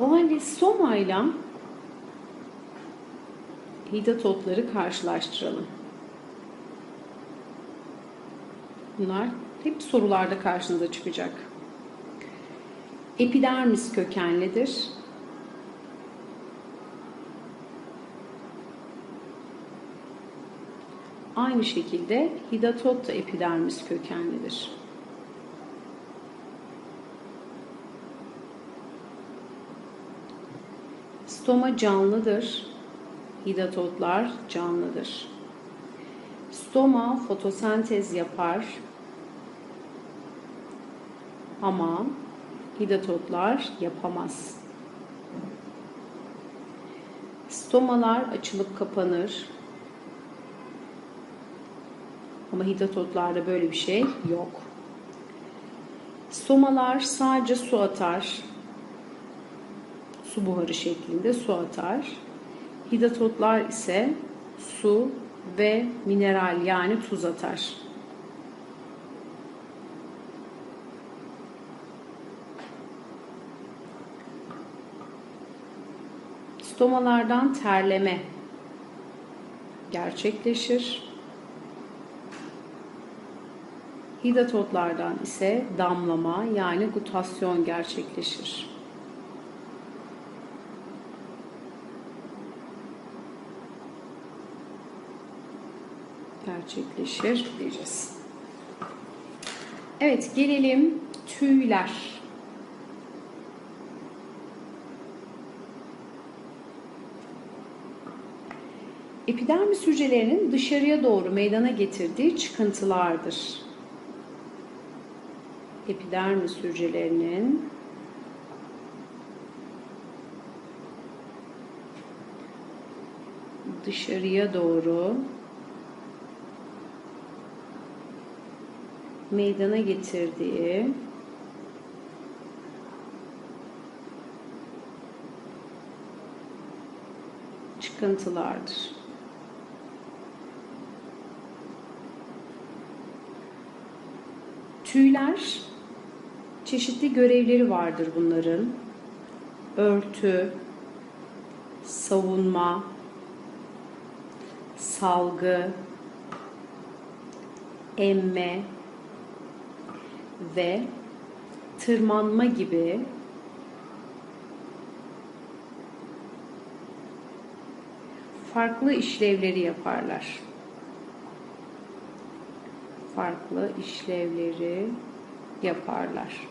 O halde soma ile hidatotları karşılaştıralım. Bunlar hep sorularda karşınıza çıkacak. Epidermis kökenlidir. Aynı şekilde hidatot da epidermis kökenlidir. Stoma canlıdır. Hidatotlar canlıdır. Stoma fotosentez yapar. Ama hidatotlar yapamaz. Stomalar açılıp kapanır. Ama hidatotlarda böyle bir şey yok. Stomalar sadece su atar. Su buharı şeklinde su atar. Hidatotlar ise su ve mineral yani tuz atar. Stomalardan terleme gerçekleşir. Hidatotlardan ise damlama yani gutasyon gerçekleşir. Gerçekleşir diyeceğiz. Evet gelelim tüyler. Epidermis hücrelerinin dışarıya doğru meydana getirdiği çıkıntılardır. Epidermis hücrelerinin dışarıya doğru meydana getirdiği çıkıntılardır. Tüyler çeşitli görevleri vardır bunların. Örtü, savunma, salgı, emme, ve tırmanma gibi farklı işlevleri yaparlar. Farklı işlevleri yaparlar.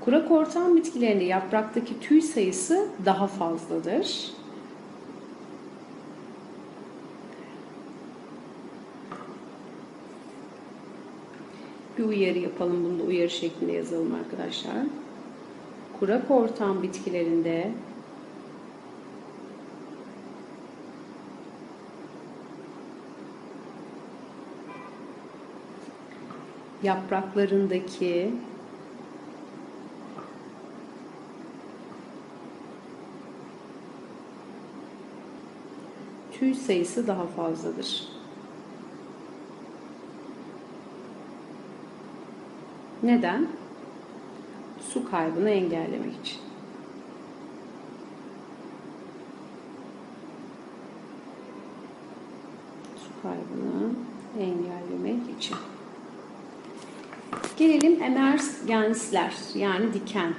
Kurak ortam bitkilerinde yapraktaki tüy sayısı daha fazladır. Bir uyarı yapalım. Bunu da uyarı şeklinde yazalım arkadaşlar. Kurak ortam bitkilerinde yapraklarındaki tüy sayısı daha fazladır. Neden? Su kaybını engellemek için. Su kaybını engellemek için. Gelelim emergensler yani diken.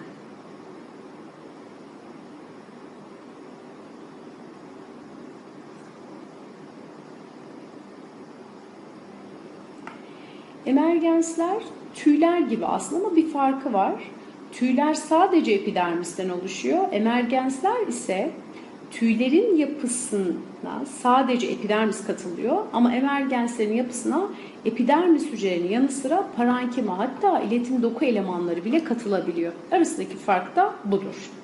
Emergensler tüyler gibi aslında ama bir farkı var. Tüyler sadece epidermisten oluşuyor. Emergensler ise tüylerin yapısına sadece epidermis katılıyor ama emergenslerin yapısına epidermis hücrelerinin yanı sıra parankema hatta iletim doku elemanları bile katılabiliyor. Arasındaki fark da budur.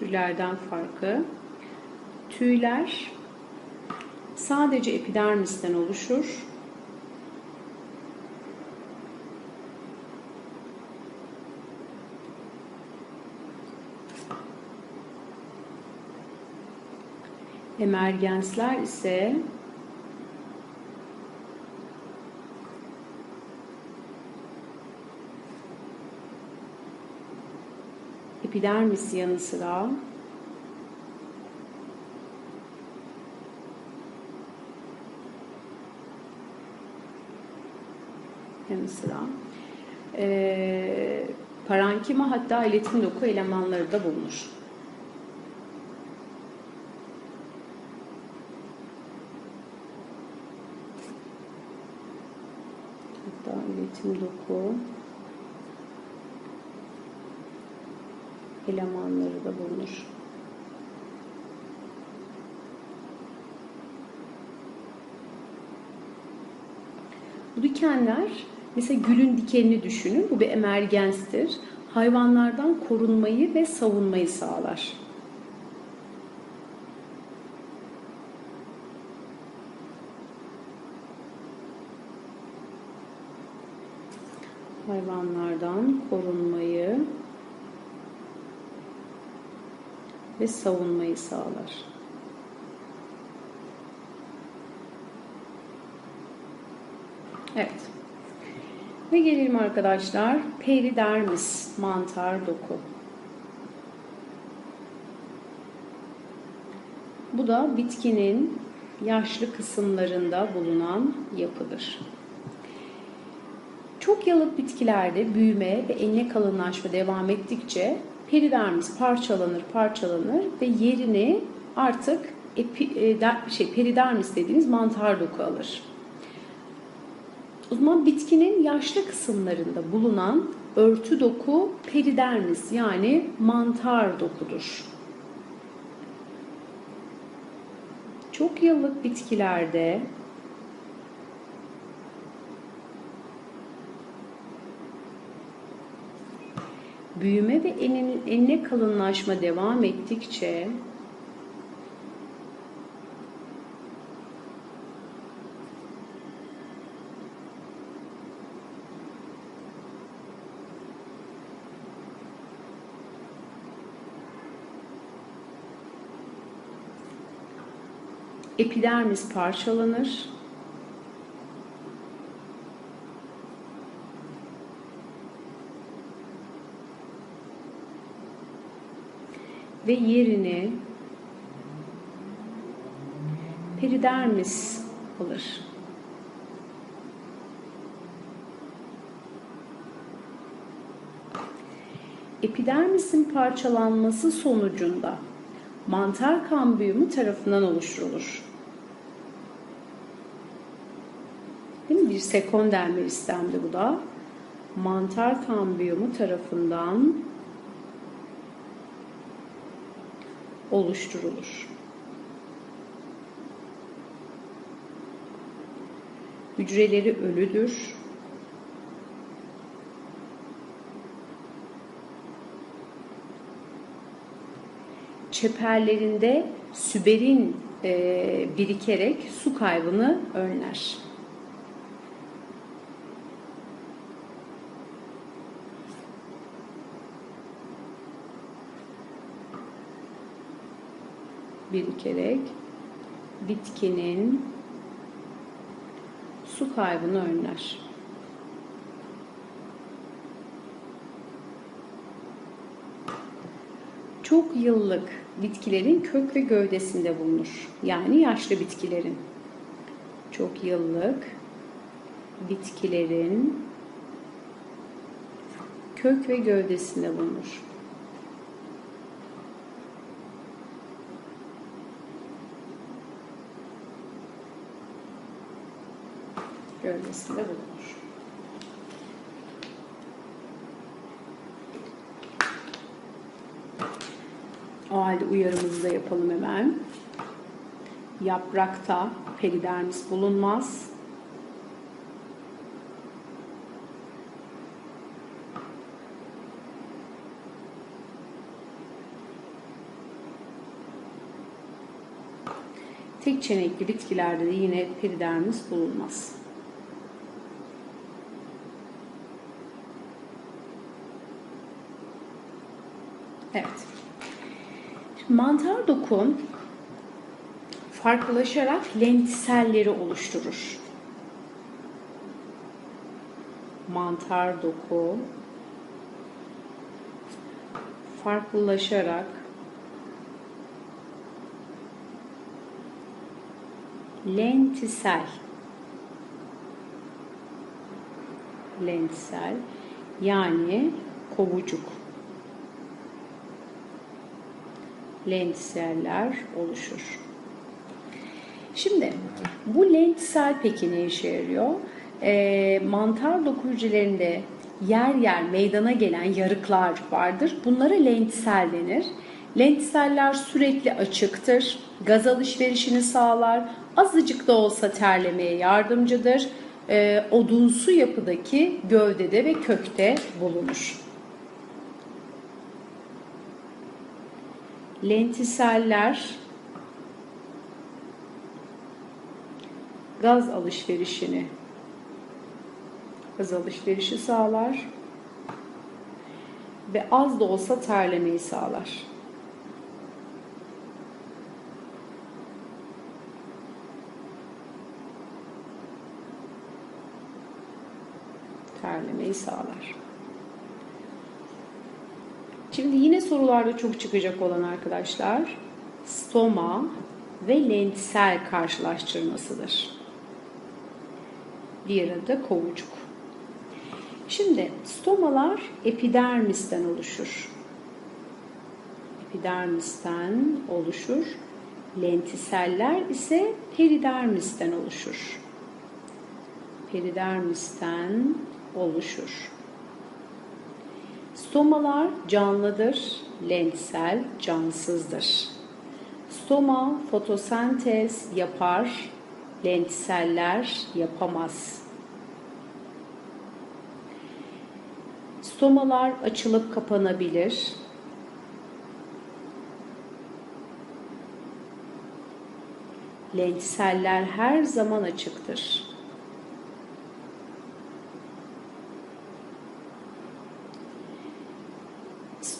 tüylerden farklı. Tüyler sadece epidermisten oluşur. Emergensler ise epidermis yanı sıra? Yanı sıra. E, parankima hatta iletim doku elemanları da bulunur. Hatta iletim doku elemanları da bulunur. Bu dikenler mesela gülün dikenini düşünün. Bu bir emergenstir. Hayvanlardan korunmayı ve savunmayı sağlar. Hayvanlardan korunmayı ve savunmayı sağlar. Evet. Ve gelelim arkadaşlar peridermis mantar doku. Bu da bitkinin yaşlı kısımlarında bulunan yapıdır. Çok yıllık bitkilerde büyüme ve enine kalınlaşma devam ettikçe peridermis parçalanır, parçalanır ve yerini artık epi, e, der, şey peridermis dediğimiz mantar doku alır. O zaman bitkinin yaşlı kısımlarında bulunan örtü doku peridermis yani mantar dokudur. Çok yıllık bitkilerde büyüme ve enine kalınlaşma devam ettikçe epidermis parçalanır. Ve yerini peridermis alır. Epidermisin parçalanması sonucunda mantar kambiyumu tarafından oluşturulur. Değil mi? Bir sekonder meristemdi bu da. Mantar kambiyumu tarafından oluşturulur. Hücreleri ölüdür. Çeperlerinde süberin birikerek su kaybını önler. Birikerek bitkinin su kaybını önler. Çok yıllık bitkilerin kök ve gövdesinde bulunur. Yani yaşlı bitkilerin. Çok yıllık bitkilerin kök ve gövdesinde bulunur. Gövdesinde bulunur. O halde uyarımızı da yapalım hemen. Yaprakta peridermis bulunmaz. Tek çenekli bitkilerde de yine peridermis bulunmaz. Evet. Mantar doku farklılaşarak lentiselleri oluşturur. Mantar doku farklılaşarak lentisel lentisel yani kovucuk lentiseller oluşur. Şimdi bu lentisel peki ne işe yarıyor? Ee, mantar doku hücrelerinde yer yer meydana gelen yarıklar vardır. Bunlara lentisel denir. Lentiseller sürekli açıktır. Gaz alışverişini sağlar. Azıcık da olsa terlemeye yardımcıdır. Ee, odunsu yapıdaki gövdede ve kökte bulunur. Lentiseller gaz alışverişini gaz alışverişi sağlar ve az da olsa terlemeyi sağlar. Terlemeyi sağlar. Şimdi yine sorularda çok çıkacak olan arkadaşlar stoma ve lentisel karşılaştırmasıdır. Diğer adı da kovucuk. Şimdi stomalar epidermisten oluşur. Epidermisten oluşur. Lentiseller ise peridermisten oluşur. Peridermisten oluşur. Stomalar canlıdır, lentisel cansızdır. Stoma fotosentez yapar, lentiseller yapamaz. Stomalar açılıp kapanabilir. Lentiseller her zaman açıktır.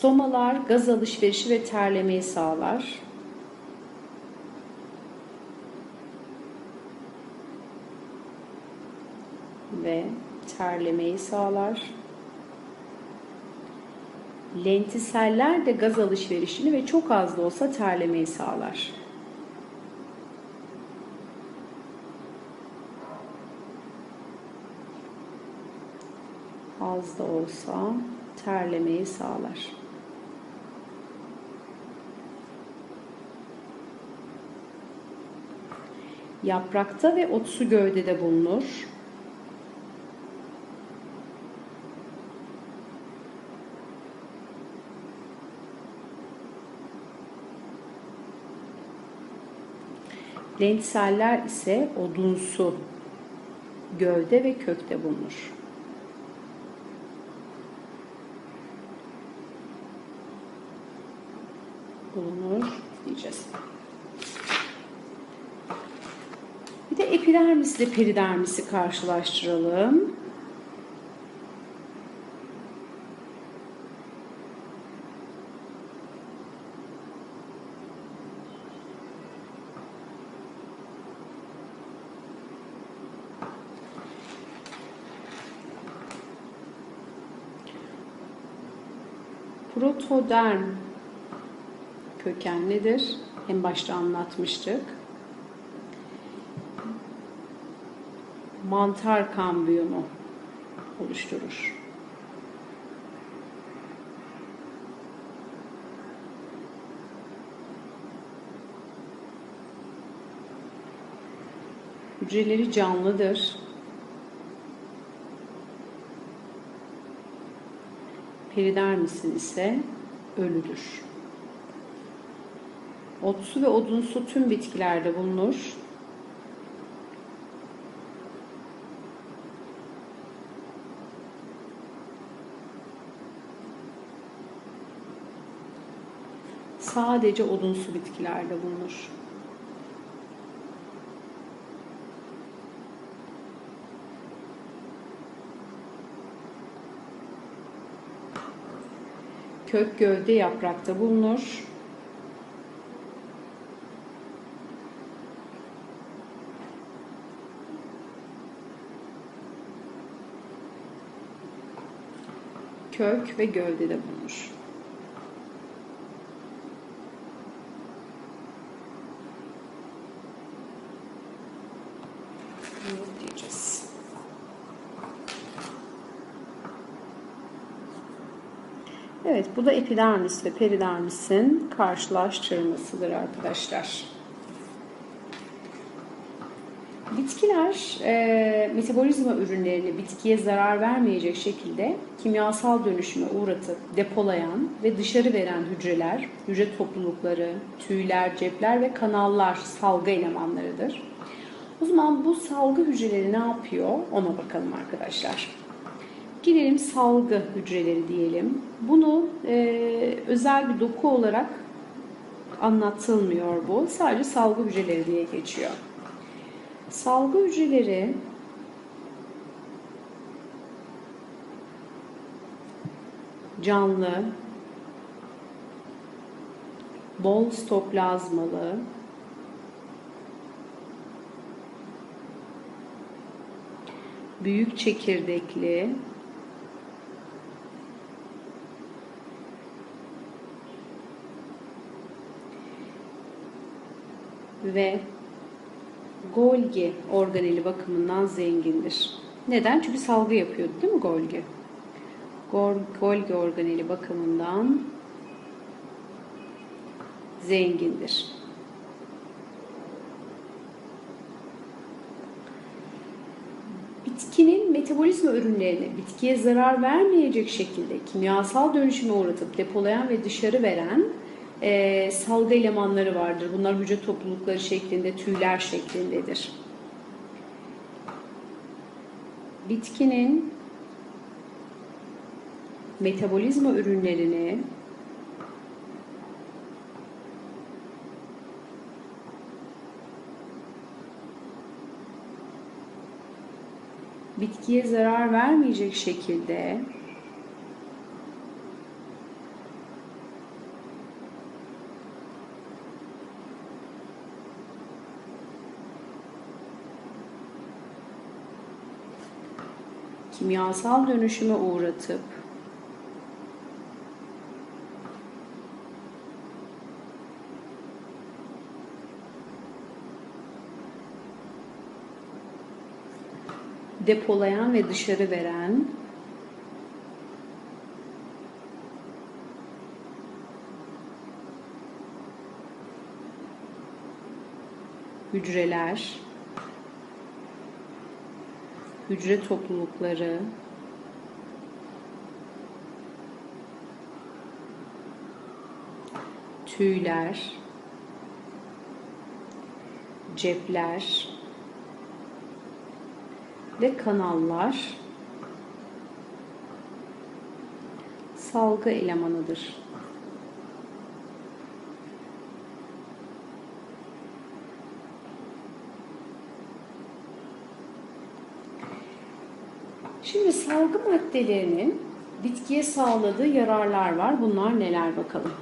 Stomalar gaz alışverişi ve terlemeyi sağlar. Ve terlemeyi sağlar. Lentiseller de gaz alışverişini ve çok az da olsa terlemeyi sağlar. Az da olsa terlemeyi sağlar. Yaprakta ve otsu gövdede bulunur. Lentiseller ise odunsu gövde ve kökte bulunur. Bulunur diyeceğiz. Bir de epidermis ile peridermisi karşılaştıralım. Protoderm kökenlidir. En başta anlatmıştık. Mantar kambiyonu oluşturur. Hücreleri canlıdır. Peridermisin ise ölüdür. Otsu ve odunsu tüm bitkilerde bulunur. sadece odunsu bitkilerde bulunur. Kök gövde yaprakta bulunur. kök ve gövdede bulunur. Evet, bu da epidermis ve peridermisin karşılaştırmasıdır arkadaşlar. Bitkiler e, metabolizma ürünlerini bitkiye zarar vermeyecek şekilde kimyasal dönüşüme uğratıp depolayan ve dışarı veren hücreler, hücre toplulukları, tüyler, cepler ve kanallar salgı elemanlarıdır. O zaman bu salgı hücreleri ne yapıyor ona bakalım arkadaşlar. Girelim salgı hücreleri diyelim. Bunu e, özel bir doku olarak anlatılmıyor bu. Sadece salgı hücreleri diye geçiyor. Salgı hücreleri canlı, bol stoplazmalı, büyük çekirdekli, ve Golgi organeli bakımından zengindir. Neden? Çünkü salgı yapıyordu değil mi Golgi? Golgi organeli bakımından zengindir. Bitkinin metabolizma ürünlerini bitkiye zarar vermeyecek şekilde kimyasal dönüşüme uğratıp depolayan ve dışarı veren e, salgı elemanları vardır. Bunlar hücre toplulukları şeklinde, tüyler şeklindedir. Bitkinin metabolizma ürünlerini bitkiye zarar vermeyecek şekilde kimyasal dönüşüme uğratıp depolayan ve dışarı veren hücreler hücre toplulukları, tüyler, cepler. Ve kanallar. Salgı elemanıdır. Şimdi salgı maddelerinin bitkiye sağladığı yararlar var. Bunlar neler bakalım.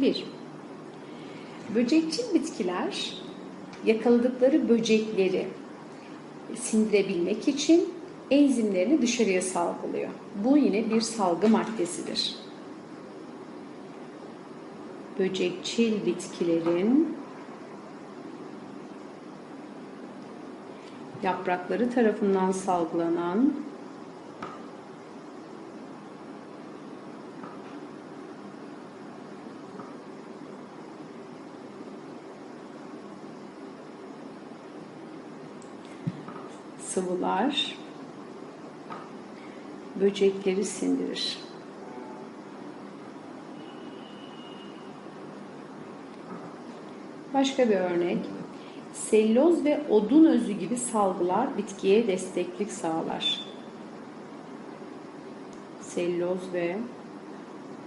Bir, böcekçil bitkiler yakaladıkları böcekleri sindirebilmek için enzimlerini dışarıya salgılıyor. Bu yine bir salgı maddesidir. Böcekçil bitkilerin yaprakları tarafından salgılanan sıvılar böcekleri sindirir. Başka bir örnek. Selloz ve odun özü gibi salgılar bitkiye desteklik sağlar. Selloz ve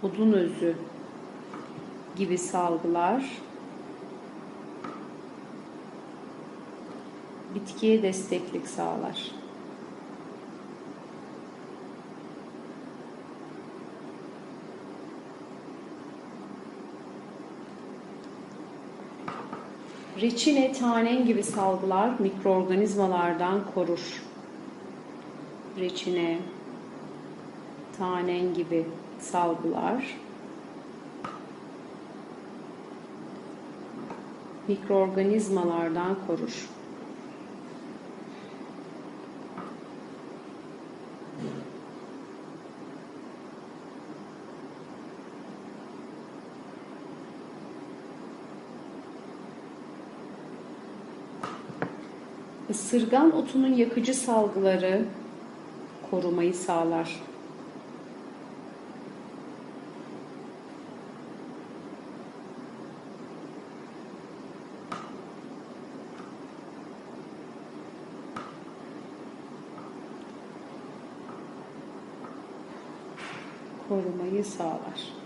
odun özü gibi salgılar Bitkiye desteklik sağlar. Reçine, tanen gibi salgılar mikroorganizmalardan korur. Reçine, tanen gibi salgılar mikroorganizmalardan korur. Isırgan otunun yakıcı salgıları korumayı sağlar. korumayı sağlar.